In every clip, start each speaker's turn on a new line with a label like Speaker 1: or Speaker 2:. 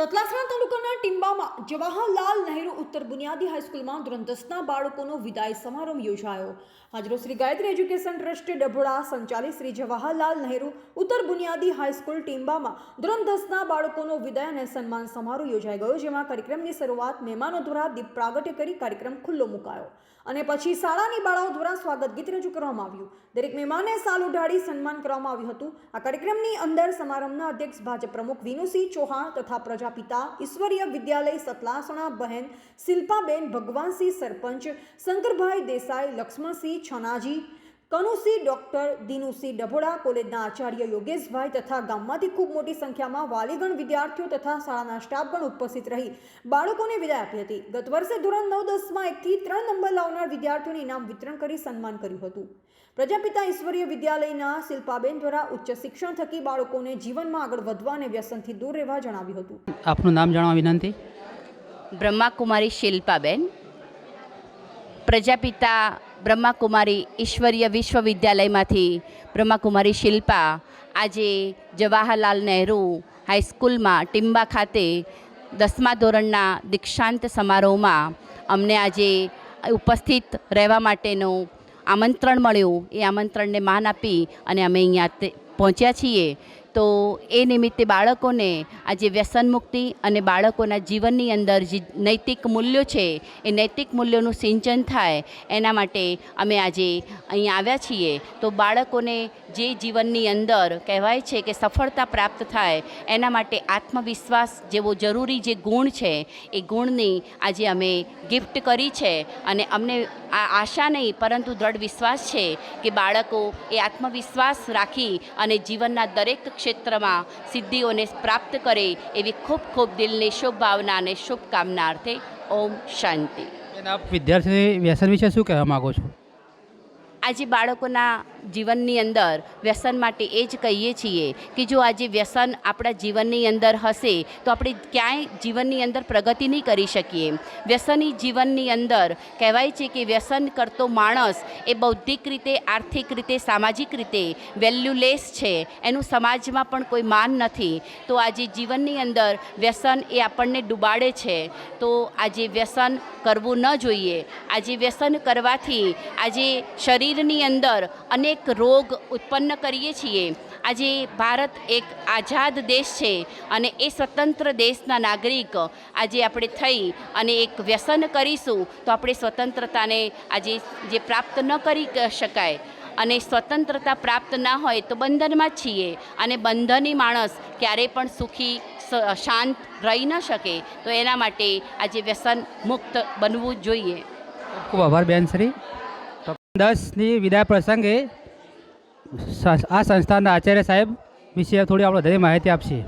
Speaker 1: સતલાસણા તાલુકાના ટીંબામાં જવાહરલાલ નહેરુ ઉત્તર બુનિયાદી હાઈસ્કૂલમાં ધોરણ દસના બાળકોનો વિદાય સમારોહ યોજાયો. હાજરો શ્રી ગાયત્રી એજ્યુકેશન ટ્રસ્ટ ડભોડા સંચાલિત શ્રી જવાહરલાલ નહેરુ ઉત્તર બુનિયાદી હાઈસ્કૂલ ટીંબામાં ધોરણ દસના બાળકોનો વિદાય અને સન્માન સમારોહ યોજાઈ ગયો, જેમાં કાર્યક્રમની શરૂઆત મહેમાનો દ્વારા દીપ પ્રાગટ્ય કરી કાર્યક્રમ ખુલ્લો મુકાયો. અને પછી શાળાની બાળાઓ દ્વારા સ્વાગત ગીત રજૂ કરવામાં આવ્યું. દરેક મહેમાનને સાલ ઉઢાડી સન્માન કરવામાં આવ્યું હતું. આ કાર્યક્રમની અંદર સમારંભના અધ્યક્ષ ભાજપ પ્રમુખ વિનુસિંહ ચૌહાણ તથા પ્રજાપિતા ઈશ્વરીય વિદ્યાલય સતલાસણા બહેન શિલ્પાબેન ભગવાનસિંહ સરપંચ શંકરભાઈ દેસાઈ લક્ષ્મણસિંહ છનાજી કનુસિંહ ડોક્ટર દિનુસી ડભોડા કોલેજના આચાર્ય યોગેશભાઈ તથા ગામમાંથી ખૂબ મોટી સંખ્યામાં વાલીગણ વિદ્યાર્થીઓ તથા શાળાના સ્ટાફગણ ઉપસ્થિત રહી બાળકોને વિદાય આપી હતી. ગત વર્ષે ધોરણ નવ દસમાં એકથી ત્રણ નંબર લાવનાર વિદ્યાર્થીઓને ઇનામ વિતરણ કરી સન્માન કર્યું હતું. પ્રજાપિતા ઈશ્વરીય વિદ્યાલયના શિલ્પાબેન દ્વારા ઉચ્ચ શિક્ષણ થકી બાળકોને જીવનમાં આગળ વધવા અને વ્યસનથી દૂર રહેવા જણાવ્યું હતું.
Speaker 2: આપનું નામ જાણવા વિનંતી?
Speaker 3: બ્રહ્માકુમારી શિલ્પાબેન. પ્રજાપિતા બ્રહ્માકુમારી ઈશ્વરીય વિશ્વવિદ્યાલયમાંથી બ્રહ્માકુમારી શિલ્પા આજે જવાહરલાલ નહેરુ હાઈસ્કૂલમાં ટિંબા ખાતે દસમા ધોરણના દીક્ષાંત સમારોહમાં અમને આજે ઉપસ્થિત રહેવા માટેનું આમંત્રણ મળ્યું. એ આમંત્રણને માન આપી અને અમે અહીંયા પહોંચ્યા છીએ. તો એ નિમિત્તે બાળકોને આજે વ્યસન મુક્તિ અને બાળકોના જીવનની અંદર જે નૈતિક મૂલ્યો છે, એ નૈતિક મૂલ્યોનું સિંચન થાય, એના માટે અમે આજે અહીં આવ્યા છીએ. તો બાળકોને જે જીવનની અંદર કહેવાય છે કે સફળતા પ્રાપ્ત થાય, એના માટે આત્મવિશ્વાસ જેવો જરૂરી જે ગુણ છે, એ ગુણની આજે અમે ગિફ્ટ કરી છે. અને અમને આ આશા નહીં પરંતુ દ્રઢ વિશ્વાસ છે કે બાળકો એ આત્મવિશ્વાસ રાખી અને જીવનના દરેક ક્ષેત્રમાં સિદ્ધિઓને પ્રાપ્ત કરે એવી ખૂબ ખૂબ દિલની શુભભાવના અને શુભકામના અર્થે ઓમ શાંતિ.
Speaker 2: આપ વિદ્યાર્થીની વ્યસન વિશે શું કહેવા માગો છો?
Speaker 3: આજે બાળકોના જીવનની અંદર વ્યસન માટે એ જ કહીએ છીએ કે જો આજે વ્યસન આપણા જીવનની અંદર હશે, તો આપણે ક્યાંય જીવનની અંદર પ્રગતિ નહીં કરી શકીએ. વ્યસની જીવનની અંદર કહેવાય છે કે વ્યસન કરતો માણસ એ બૌદ્ધિક રીતે, આર્થિક રીતે, સામાજિક રીતે વેલ્યુલેસ છે. એનું સમાજમાં પણ કોઈ માન નથી. તો આજે જીવનની અંદર વ્યસન એ આપણને ડૂબાડે છે. તો આજે વ્યસન કરવું ન જોઈએ. આજે વ્યસન કરવાથી આજે શરીરની અંદર અનેક રોગ ઉત્પન્ન કરીએ છીએ. આજે ભારત એક આઝાદ દેશ છે અને એ સ્વતંત્ર દેશના નાગરિક આજે આપણે થઈ અને એક વ્યસન કરીશું તો આપણે સ્વતંત્રતાને આજે જે પ્રાપ્ત ન કરી શકાય અને સ્વતંત્રતા પ્રાપ્ત ના હોય તો બંધનમાં જ છીએ અને બંધની માણસ ક્યારેય પણ સુખી શાંત રહી ન શકે. તો એના માટે આજે વ્યસન મુક્ત બનવું જોઈએ.
Speaker 2: ખૂબ આભાર બેન શ્રી. દસની વિદાય પ્રસંગે આ સંસ્થાના આચાર્ય સાહેબ વિશે થોડી આપણે વધારે માહિતી આપશે.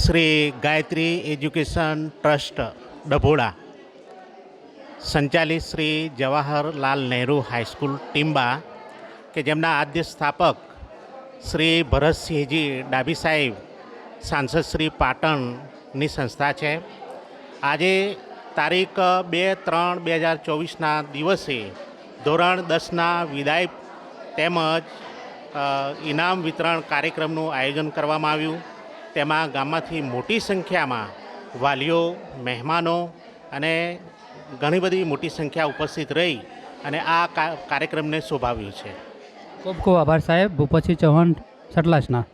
Speaker 4: શ્રી ગાયત્રી એજ્યુકેશન ટ્રસ્ટ ડભોડા, સંચાલિત શ્રી જવાહરલાલ નહેરુ હાઈસ્કૂલ ટીમ્બા કે જેમના આદ્ય સ્થાપક શ્રી ભરતસિંહજી ડાભી સાહેબ, સાંસદ શ્રી પાટણની સંસ્થા છે. આજે તારીખ બે ત્રણ બે હજાર ચોવીસના દિવસે ધોરણ દસના વિદાય તેમજ ઇનામ વિતરણ કાર્યક્રમનું આયોજન કરવામાં આવ્યું. તેમાં ગામમાંથી મોટી સંખ્યામાં વાલીઓ મહેમાનો અને ઘણી બધી મોટી સંખ્યા ઉપસ્થિત રહી અને આ કા- કાર્યક્રમને શોભાવ્યું છે.
Speaker 2: ખૂબ ખૂબ આભાર સાહેબ. ભૂપતસિંહ ચૌહાણ સટલાસના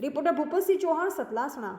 Speaker 1: રિપોર્ટર ભૂપતસિંહ ચૌહાણ સતલાસણા